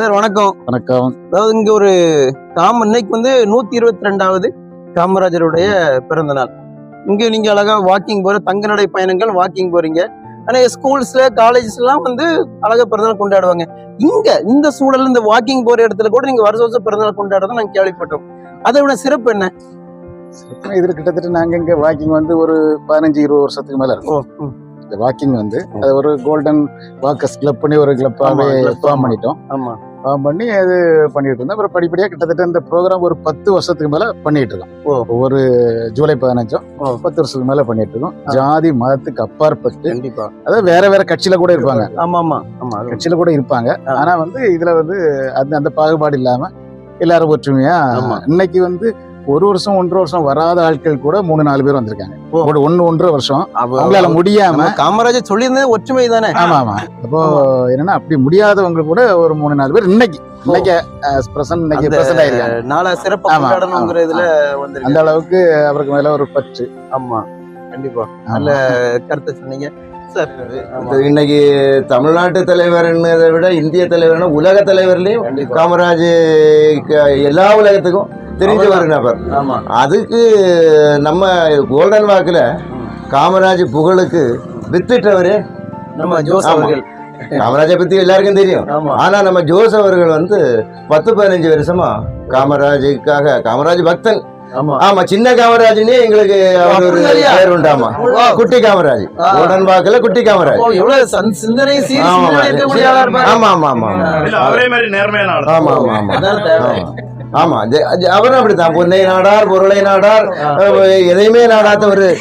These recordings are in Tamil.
சார் வணக்கம். வணக்கம். அதாவது இங்க ஒரு காம இன்னைக்கு வந்து நூத்தி இருபத்தி ரெண்டாவது காமராஜருடைய பிறந்த நாள். இங்க நீங்க அழகா வாக்கிங் போற தங்க நடை பயணங்கள் வாக்கிங் போறீங்க. ஆனா ஸ்கூல்ஸ்ல காலேஜஸ்லாம் வந்து அழகா பிறந்தநாள் கொண்டாடுவாங்க. இங்க இந்த சூழல்ல இந்த வாக்கிங் போற இடத்துல கூட நீங்க வருஷம் வருஷம் பிறந்தநாள் கொண்டாடுறத நாங்க கேள்விப்பட்டோம். அதை விட சிறப்பு என்ன? இதுல கிட்டத்தட்ட நாங்க இங்க வாக்கிங் வந்து ஒரு பதினஞ்சு இருபது வருஷத்துக்கு மேல இருக்கும். வாக்கிங் வந்து அது ஒரு கோல்டன் வாக்கர்ஸ் கிளப் பண்ணி ஒரு கிளப்பாவே ஃபார்ம். பண்ணிட்டோம். ஆமா. பண்ணி அது பண்ணிட்டு இருந்தோம் அப்புறம் படிப்படியா கிட்டத்தட்ட இந்த ப்ரோக்ராம் ஒரு பத்து வருஷத்துக்கு மேல பண்ணிட்டு இருக்கோம் ஓ. ஒவ்வொரு ஜூலை பதினஞ்சும் ஓ. பத்து வருஷத்துக்கு மேல பண்ணிட்டு இருக்கோம் ஜாதி மதத்துக்கு அப்பாற்பட்டு கண்டிப்பா அதாவது வேற வேற கட்சியில கூட இருப்பாங்க ஆமா ஆமா ஆமா கட்சியில கூட இருப்பாங்க. ஆனா வந்து இதுல வந்து அந்த அந்த பாகுபாடு இல்லாம எல்லாரும் ஒற்றுமையா. இன்னைக்கு வந்து ஒரு வருஷம் ஒன்றரை வருஷம் வராத ஆட்கள் கூட மூணு நாலு பேர் வந்திருக்காங்க. ஒரு ஒண்ணு ஒன்றரை வருஷம். அவ- அவங்களால முடியாம காமராஜர் சொல்லியிருந்தது ஒற்றுமை தானே? ஆமா ஆமா. அப்போ என்னன்னா அப்படி முடியாதவங்க கூட ஒரு மூணு நாலு பேர் இன்னைக்கு இன்னைக்கு பிரசன்ட் இன்னைக்கு அந்த பிரசன்ட் ஆயிருக்காங்க. நாளை சிறப்பு கொண்டாடணுங்கிற இதுல அந்த வந்து அளவுக்கு அவருக்கு மேல ஒரு பற்று. ஆமா கண்டிப்பா. நல்ல கருத்தை சொன்னீங்க. சார் ஆமா. இது இன்னைக்கு தமிழ்நாட்டு தலைவர்ன்றதை விட இந்திய தலைவர்னா உலக தலைவர்லயும் காமராஜ் எல்லா உலகத்துக்கும் தெரிஞ்ச ஒரு நபர். அதுக்கு நம்ம கோல்டன் வாக்குல காமராஜ் புகழுக்கு வித்துட்டவரு நம்ம ஜோஸ். அவர்கள். காமராஜை பத்தி எல்லாருக்கும் தெரியும். ஆமா. ஆனா நம்ம ஜோஸ் அவர்கள் வந்து பத்து பதினஞ்சு வருஷமா காமராஜுக்காக காமராஜ் பக்தன். ஆமா. ஆமா சின்ன காமராஜ்னே எங்களுக்கு அவர் ஒரு? பேர் உண்டாமா. குட்டி காமராஜ். ஆ. கோல்டன் வாக்குல குட்டி காமராஜ். ஆமா. ஆமா ஆமா ஆமா. இல்ல அவரே மாதிரி நேர்மையான ஆள். ஆமா ஆமா ஆமா. அதான் தேவை. ஆமா. ஆமா அவரும் அப்படித்தான். பொன்னை நாடார் பொருளை நாடார் எதையுமே நாடாத ஒரு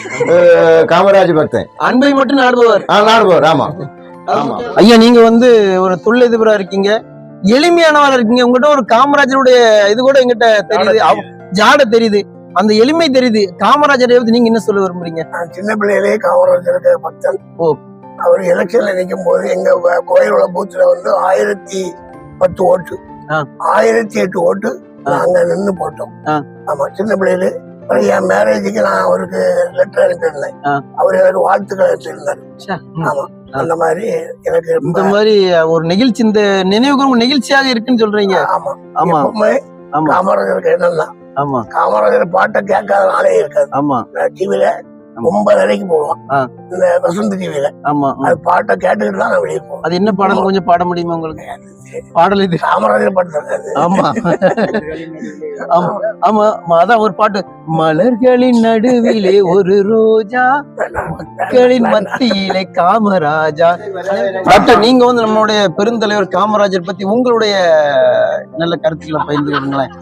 காமராஜ் பக்தன். அன்பை மட்டும் நாடுபவர். நாடுபவர் ஆமா. ஆமா. ஐயா நீங்க வந்து ஒரு தொழிலதிபரா இருக்கீங்க. எளிமையானவரா இருக்கீங்க. உங்ககிட்ட ஒரு காமராஜருடைய இது கூட எங்கிட்ட தெரியுது. ஜாட தெரியுது. அந்த எளிமை தெரியுது. காமராஜரை பத்தி நீங்க என்ன சொல்ல விரும்புறீங்க? நான் சின்ன பிள்ளையிலே காமராஜருக்கு பக்தன். ஓ. அவர் எலெக்ஷன்ல நிற்கும் போது எங்க கோயிலோட பூத்துல வந்து ஆயிரத்தி பத்து ஓட்டு. ஆயிரத்தி எட்டு ஓட்டு. நாங்க நின்னு போட்டோம். ஆமா சின்ன பிள்ளையில என் மேரேஜுக்கு நான் அவருக்கு லெட்டர் அனுப்பியிருந்தேன். அவர் எனக்கு வாழ்த்துக்கள் வச்சிருந்தார். ஆமா அந்த மாதிரி எனக்கு இந்த மாதிரி ஒரு நிகழ்ச்சி இந்த நினைவுகள் நிகழ்ச்சியாக இருக்குன்னு சொல்றீங்க. ஆமா. ஆமா. காமராஜருக்கு என்னன்னா ஆமா. காமராஜர் பாட்டை கேட்காத நாளே இருக்காது. ஆமா. டிவில ஆமா. ஒன்பதரைக்கு போடுவான் ஆ. இந்த வசந்த் டிவில ஆமா. அது பாட்டை கேட்டுக்கிட்டு தான் வெளியே போவேன். அது என்ன பாடல் கொஞ்சம் பாட முடியுமா உங்களுக்கு? பாடல் இது. காமராஜர் பாட்டு ஆமா. ஆமா ஆமா. அதான் ஒரு பாட்டு. மலர்களின் நடுவிலே ஒரு ரோஜா மக்களின் மத்தியிலே காமராஜா. டாக்டர் நீங்க வந்து நம்மளுடைய பெருந்தலைவர் காமராஜர் பத்தி உங்களுடைய நல்ல கருத்துக்களை பகிர்ந்து கொள்ளுங்களேன்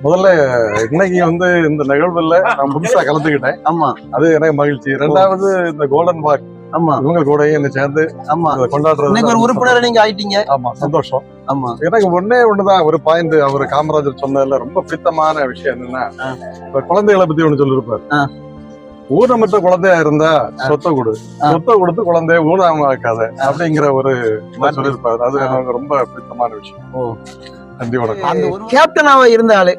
முதல்ல இன்னைக்கு வந்து இந்த நிகழ்வுல நான் புதுசா கலந்துக்கிட்டேன். ஆமா. அது எனக்கு மகிழ்ச்சி. ரெண்டாவது இந்த கோல்டன் வாக் ஆமா. இவங்க கூட என்ன சேர்ந்து ஆமா. கொண்டாடுறது இன்னைக்கு ஒரு உறுப்பினர் நீங்க ஆயிட்டீங்க. ஆமா சந்தோஷம். ஆமா. எனக்கு ஒண்ணே ஒண்ணுதான் ஒரு பாயிண்ட் அவர் காமராஜர் சொன்னதுல ரொம்ப பிடித்தமான விஷயம் என்னன்னா. இப்ப குழந்தைகளை பத்தி ஒண்ணு சொல்லிருப்பாரு. ஊனமற்ற குழந்தையா இருந்தா சொத்தை கொடு. சொத்தை கொடுத்து குழந்தைய ஊனமாக்காத அப்படிங்கிற ஒரு இதை சொல்லியிருப்பாரு அது எனக்கு ரொம்ப பிடித்தமான விஷயம். ஓ. நன்றி வணக்கம். கேப்டனாவா இருந்த ஆளு.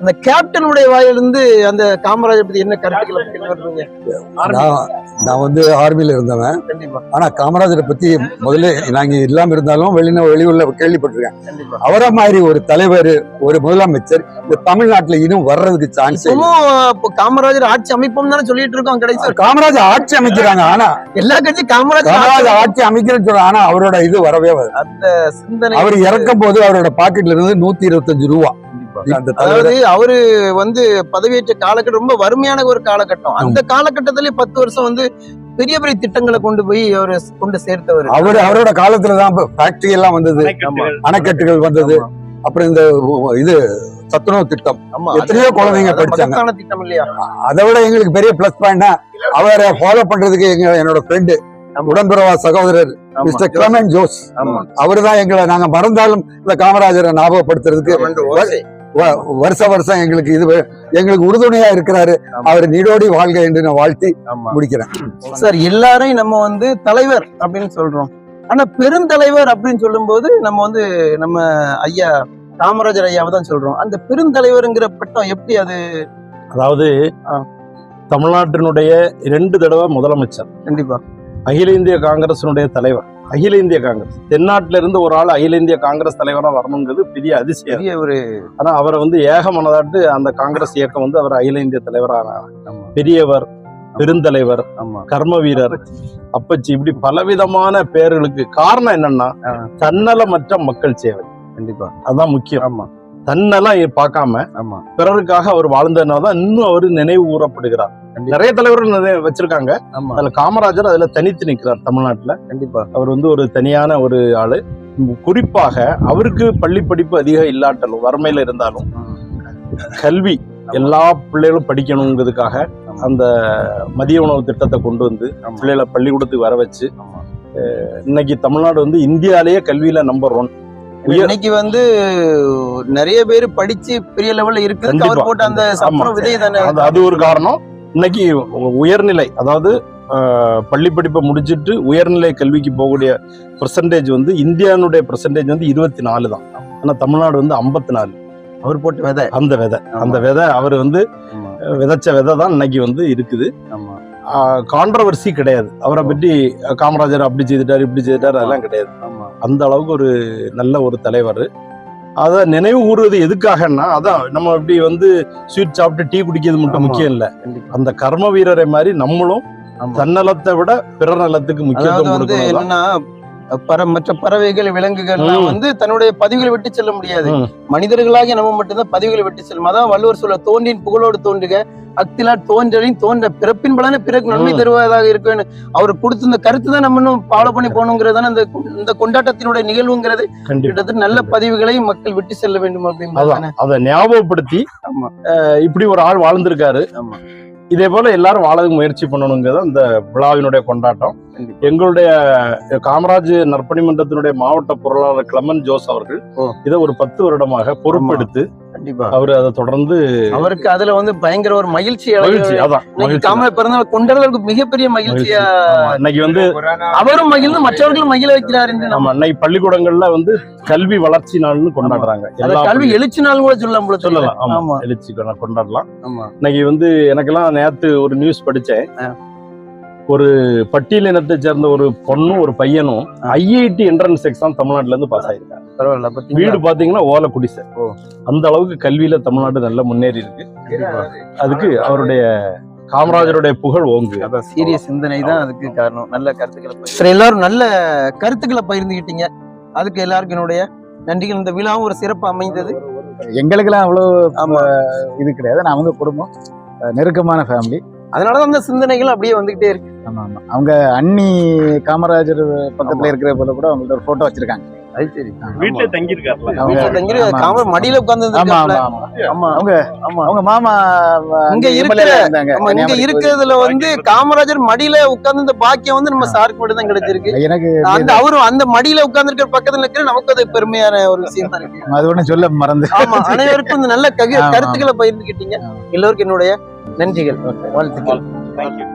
அந்த கேப்டனுடைய வாயிலிருந்து அந்த காமராஜர் பத்தி என்ன கருத்துக்களை நான் நான் வந்து ஆர்மியில இருந்தவன். ஆனா காமராஜரை பத்தி முதல்ல நாங்க இல்லாம இருந்தாலும் வெளிந வெளியூர்ல கேள்விப்பட்டிருக்கேன். அவரை மாதிரி ஒரு தலைவர் ஒரு முதலமைச்சர் இந்த தமிழ்நாட்டுல இன்னும் வர்றதுக்கு சான்ஸ் காமராஜர் ஆட்சி அமைப்போம் தானே சொல்லிட்டு இருக்கோம் கடைசி காமராஜர் ஆட்சி அமைக்கிறாங்க ஆனா எல்லா கட்சியும் காமராஜர் காமராஜர் ஆட்சி அமைக்கிறேன்னு சொல்றாங்க ஆனா அவரோட இது வரவே வராது. அந்த சிந்தனை அவர் இறக்கும் போது அவரோட பாக்கெட்ல இருந்து நூத்தி இருபத்தஞ்சு ரூபா. அதாவது அவரு வந்து பதவியேற்ற காலகட்டம் ரொம்ப வறுமையான ஒரு காலகட்டம். அந்த காலகட்டத்திலே பத்து வருஷம் வந்து பெரிய பெரிய திட்டங்களை கொண்டு போய் அவரு கொண்டு சேர்த்தவர். அவர் அவரோட காலத்துலதான் ஃபேக்டரி எல்லாம் வந்தது. அணைக்கட்டுகள். வந்தது. அப்புறம் இந்த இது சத்துணவு திட்டம். ஆமா. எத்தனையோ அது- குழந்தைங்க படிச்சாங்க. திட்டம் இல்லையா? அதை விட எங்களுக்கு பெரிய பிளஸ் பாயிண்ட்னா அவரை ஃபாலோ பண்றதுக்கு எங்க என்னோட ஃப்ரெண்டு உடன்பிறவா சகோதரர். மிஸ்டர் கிளமன் ஜோஸ். ஆமா. அவர்தான் எங்களை நாங்க மறந்தாலும் இந்த காமராஜரை ஞாபகப்படுத்துறதுக்கு வருஷ வருஷம் எங்களுக்கு இது எங்களுக்கு உறுதுணையா இருக்கிறாரு. அவர் நீடோடி வாழ்க என்று நான் வாழ்த்தி முடிக்கிறேன். சார் எல்லாரையும் நம்ம வந்து தலைவர் அப்படின்னு சொல்றோம். ஆனா பெருந்தலைவர் அப்படின்னு சொல்லும்போது நம்ம வந்து நம்ம ஐயா காமராஜர் ஐயாவை தான் சொல்றோம். அந்த பெருந்தலைவருங்கிற பட்டம் எப்படி அது? அதாவது தமிழ்நாட்டினுடைய இரண்டு தடவை முதலமைச்சர். கண்டிப்பா. அகில இந்திய காங்கிரசினுடைய தலைவர். அகில இந்திய காங்கிரஸ். தென்னாட்டில இருந்து ஒரு ஆள் அகில இந்திய காங்கிரஸ் தலைவரா வரணுங்கிறது பெரிய அதிசயம். பெரிய ஒரு ஆனா அவரை வந்து ஏக மனதாட்டு அந்த காங்கிரஸ் இயக்கம் வந்து அவர் அகில இந்திய தலைவரான பெரியவர் பெருந்தலைவர் ஆமா. கர்ம வீரர் அப்பச்சி. இப்படி பலவிதமான பெயர்களுக்கு காரணம் என்னன்னா. தன்னலமற்ற மக்கள் சேவை. கண்டிப்பா. அதான் முக்கியம். ஆமா. தன்னலம் பார்க்காம பிறருக்காக அவர் வாழ்ந்ததுனால தான் இன்னும் அவர் நினைவு கூறப்படுகிறார். நிறைய தலைவர்கள் வச்சிருக்காங்க. அதுல காமராஜர் அதுல தனித்து நிற்கிறார் தமிழ்நாட்டுல. கண்டிப்பா. அவர் வந்து ஒரு தனியான ஒரு ஆளு. குறிப்பாக அவருக்கு பள்ளி படிப்பு அதிகம் இல்லாட்டாலும் வறுமையில இருந்தாலும் கல்வி எல்லா பிள்ளைகளும் படிக்கணுங்கிறதுக்காக அந்த மதிய உணவு திட்டத்தை கொண்டு வந்து. பிள்ளைகளை பள்ளிக்கூடத்துக்கு வர வச்சு இன்னைக்கு தமிழ்நாடு வந்து இந்தியாலேயே கல்வியில நம்பர் ஒன் இன்னைக்கு வந்து நிறைய பேர் படிச்சு பெரிய லெவல்ல இருக்கு. அவர் போட்ட அந்த. சப்பரம் விதை தானே? அது ஒரு காரணம். இன்னைக்கு உயர்நிலை அதாவது பள்ளி படிப்பை முடிச்சிட்டு உயர்நிலை கல்விக்கு போகக்கூடிய பெர்சன்டேஜ் வந்து இந்தியானுடைய பெர்சன்டேஜ் வந்து இருபத்தி நாலு தான். ஆனா தமிழ்நாடு வந்து ஐம்பத்தி நாலு அவர் போட்ட விதை. அந்த விதை. அந்த விதை அவர் வந்து விதைச்ச விதை தான் இன்னைக்கு வந்து இருக்குது. கான்ட்ரவர்சி கிடையாது. அவரை பற்றி காமராஜர் அப்படி செய்துட்டாரு இப்படி செய்துட்டாரு அதெல்லாம் கிடையாது. அந்த அளவுக்கு ஒரு நல்ல ஒரு தலைவர் அதை நினைவு கூறுவது எதுக்காகன்னா அதான் நம்ம இப்படி வந்து ஸ்வீட் சாப்பிட்டு டீ குடிக்கிறது மட்டும். முக்கியம் இல்ல அந்த கர்ம வீரரை மாதிரி நம்மளும். தன்னலத்தை விட பிற நலத்துக்கு முக்கியத்துவம் என்னன்னா மற்ற பறவைகள் விலங்குகள்லாம் ம். வந்து தன்னுடைய பதிவுகளை விட்டு செல்ல முடியாது. ம். மனிதர்களாகிய நம்ம மட்டும்தான் பதிவுகளை விட்டு செல்லும் அதான் வள்ளுவர் சொல்ல தோன்றின் புகழோடு தோன்றுக அக்திலா தோன்றலின் தோன்ற பிறப்பின் பலன பிறகு நன்மை. தருவதாக இருக்குன்னு அவர் கொடுத்த இந்த கருத்து தான் நம்ம இன்னும் ஃபாலோ பண்ணி போகணுங்கிறது தானே இந்த இந்த கொண்டாட்டத்தினுடைய நிகழ்வுங்கிறது. கிட்டத்தட்ட நல்ல பதிவுகளை மக்கள் விட்டு செல்ல வேண்டும் அப்படின்னு அதை ஞாபகப்படுத்தி இப்படி ஒரு ஆள் வாழ்ந்திருக்காரு. ஆமா. இதே போல எல்லாரும் வாழ முயற்சி பண்ணணுங்கிறது அந்த விழாவினுடைய கொண்டாட்டம். எங்களுடைய காமராஜ் நற்பணி மன்றத்தினுடைய மாவட்ட பொருளாளர் கிளமன் ஜோஸ் அவர்கள். இதை ஒரு பத்து வருடமாக பொறுப்பெடுத்து கண்டிப்பா. அவர் அதை தொடர்ந்து அவருக்கு அதுல வந்து பயங்கர ஒரு மகிழ்ச்சி மகிழ்ச்சி அதான். காமராஜ் பிறந்தநாள் கொண்டாடுறதுக்கு மிகப்பெரிய மகிழ்ச்சியா இன்னைக்கு வந்து அவரும் மகிழ்ந்து மற்றவர்களும் மகிழ வைக்கிறார் என்று நம்ம இன்னைக்கு பள்ளிக்கூடங்கள்ல வந்து கல்வி வளர்ச்சி நாள்னு கொண்டாடுறாங்க. கல்வி எழுச்சி நாள் கூட சொல்லலாம். சொல்லலாம். ஆமா எழுச்சி கொண்டா- கொண்டாடலாம். இன்னைக்கு வந்து எனக்கெல்லாம் நேத்து ஒரு நியூஸ் படிச்சேன். ஒரு பட்டியலினத்தை சேர்ந்த ஒரு பொண்ணும் ஒரு பையனும் ஐஐடி என்ட்ரன்ஸ் எக்ஸாம் தமிழ்நாட்டுல இருந்து பாஸ் ஆயிருக்காங்க. பரவாயில்ல? வீடு பாத்தீங்கன்னா ஓலை குடிசை ஓ. அந்த அளவுக்கு கல்வியில தமிழ்நாடு நல்லா முன்னேறி இருக்கு. அதுக்கு அவருடைய காமராஜருடைய புகழ் ஓங்கு. அதான் சீரிய சிந்தனை தான் அதுக்கு காரணம். நல்ல கருத்துக்களை சரி எல்லாரும் நல்ல கருத்துக்களை பகிர்ந்துக்கிட்டீங்க அதுக்கு எல்லாருக்கும் என்னுடைய நன்றிகள். இந்த விழாவும் ஒரு சிறப்பு அமைந்தது. எங்களுக்கெல்லாம் அவ்வளோ இது கிடையாது. நான் அவங்க குடும்பம் நெருக்கமான ஃபேமிலி அதனாலதான் அந்த சிந்தனைகள் அப்படியே வந்துகிட்டே இருக்கு. ஆமா ஆமா. அவங்க அண்ணி காமராஜர் பக்கத்துல இருக்கிற போல கூட அவங்கள்ட்ட ஒரு போட்டோ வச்சிருக்காங்க. அது சரி. வீட்டுல தங்கி இருக்காருல அவங்க- வீட்டுல தங்கி ஆமா. காமர் மடியில உட்கார்ந்து ஆமா ஆமா ஆமா. ஆமா. அவங்க ஆமா. அவங்க மாமா இங்க இருக்கிற இங்க இருக்கிறதுல வந்து காமராஜர் மடியில உட்கார்ந்து இந்த பாக்கியம் வந்து நம்ம சாருக்கு மட்டும் தான் கிடைச்சிருக்கு. எனக்கு அந்த அவரும் அந்த மடியில உட்கார்ந்து இருக்கிற பக்கத்துல இருக்கிற நமக்கு அது பெருமையான ஒரு விஷயம் தான் இருக்கு. அது ஒண்ணும் சொல்ல மறந்து. ஆமா அனைவருக்கும் இந்த நல்ல கருத்துக்களை பகிர்ந்துக்கிட்டீங்க. எல்லோருக்கும் என்னுடைய நன்றிகள். வாழ்த்துக்கள். தேங்க்யூ